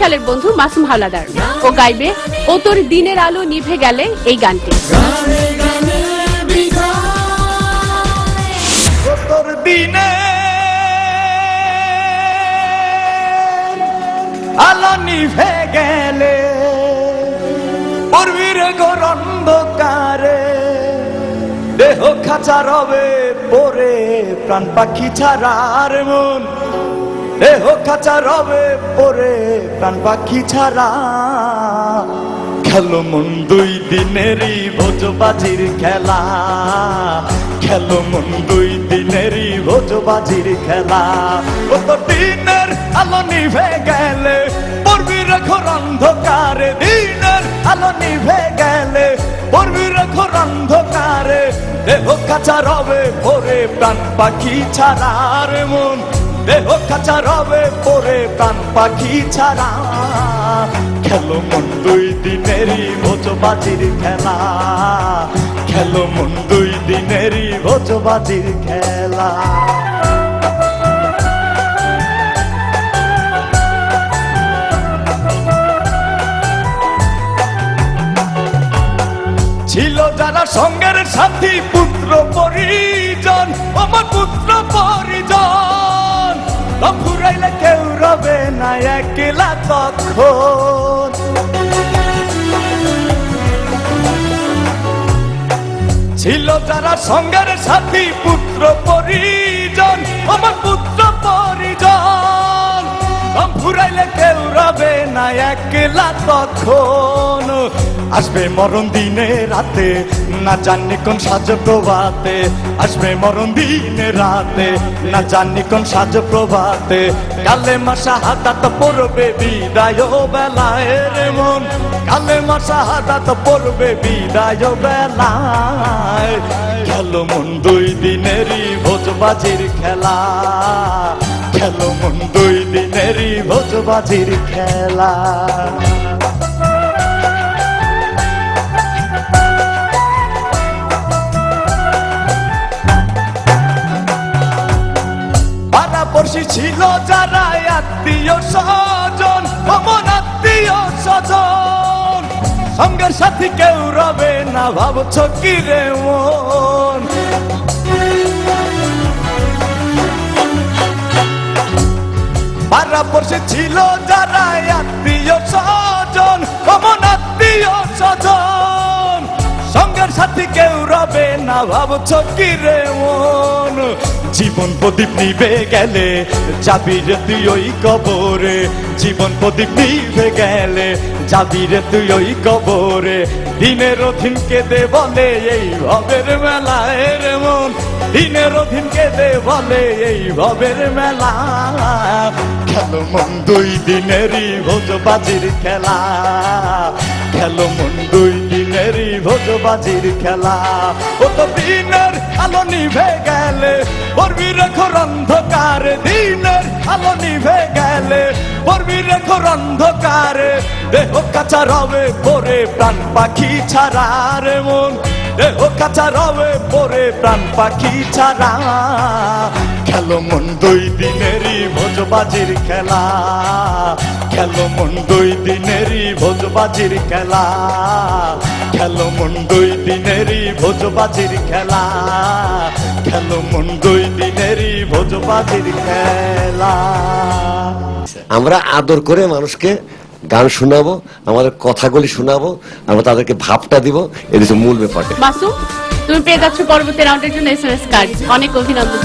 সালের বন্ধু মাসুম হাওলাদার। ও গাইবে, ও তোর দিনের আলো নিভে গেলে এই গানটি। আলো নিভে গেলে, পূর্বীর ঘোর অন্ধকারে দেহ খাঁচা রবে, পরে প্রাণ পাখি ছাড়ার মন দেহ খাঁচা রবে পরে, প্রাণ পাখি ছাড়া। খেলো মন দুই দিনেরই ভোজবাজির খেলা। খেলো মন দুই দিনেরই ভোজবাজির খেলা। ও তো দিনের আলো নিভে গেলে পূর্বী রেখোর অন্ধকারে। দিনের আলো নিভে গেলে পূর্বী রেখোর অন্ধকারে। দেহ কাঁচা রবে পরে, প্রাণ পাখি ছাড়া। রে মন দেহ কাঁচা রবে পরে প্রাণ পাখি ছাড়া। খেলো মন দুই দিনেরই ভোজবাজির খেলা। খেলো মন দুই দিনেরই ভোজবাজির খেলা। ছিল যারা সঙ্গের সাথী, পুত্র, পরিজন আমার পুত্র, পরিজন। দম ফুরাইলে কেউ রবে না একলা তখন। ছিল যারা সঙ্গের সাথী, পুত্র পরিজন, আমার পুত্র পরিজন। দম ফুরাইলে কেউ রবে না একলা তখন। আসবে মরণ দিনে রাতে, না জানি কোন সাজ প্রভাতে আসবে মরণ দিনে রাতে, না জানি কোন সাজ প্রভাতে কালে মাসা হাতাত পড়বে বিদায় বেলায় রে মন। কালে মাসা হাতাত পড়বে বিদায় বেলায়। খেলো মন দুই দিনেরই ভোজবাজির খেলা। ভোজবাজির খেলা। পাড়াপড়শি ছিল যারা আত্মীয় স্বজন অমন আত্মীয় স্বজন। সঙ্গের সাথী কেউ রবে না, ভাবছ কি রে মন? ছিল যারা আত্মীয় স্বজন অমন আত্মীয় স্বজন। সঙ্গের সাথী কেউ রবে না, ভাবছ জীবন প্রদীপ নিবে গেলে, যাবি রে তুই ওই কবরে। জীবন প্রদীপ নিবে গেলে, যাবি রে তুই ওই কবরে। দিনের অধীন কেঁদে বলে, এই ভবের মেলায় রে মন। দিনের অধীন কেঁদে বলে, এই ভবের মেলা। মন দুই দিনেরই ভোজবাজির খেলা। খেলো মন দুই দিনেরই ভোজবাজির খেলা। ও তো দিনের আলো নিভে গেলে পড়বি রেখোর অন্ধকার। দিনের আলো নিভে গেলে পড়বি রেখোর অন্ধকার। দেহ কাঁচা রবে পরে প্রাণ পাখি ছাড়া রে মন। দেহ কাঁচা রবে পরে প্রাণ পাখি ছাড়া। খেলো মন দুই দিনেরই ভোজবাজির খেলা। খেলো মন দুই দিনেরই ভোজবাজির খেলা। খেলো মন দুই দিনেরই ভোজবাজির খেলা। খেলো মন দুই দিনেরই ভোজবাজির খেলা। আমরা আদর করে মানুষকে গান শোনাবো, আমাদের কথাগুলি শোনাবো, আমরা তাদেরকে ভাবটা দিব এটা মূল ব্যাপারটা। মাসুম তুমি পেয়ে যাচ্ছ পরবর্তী রাউন্ডের জন্য এস এস কার্ড অনেক অভিনন্দন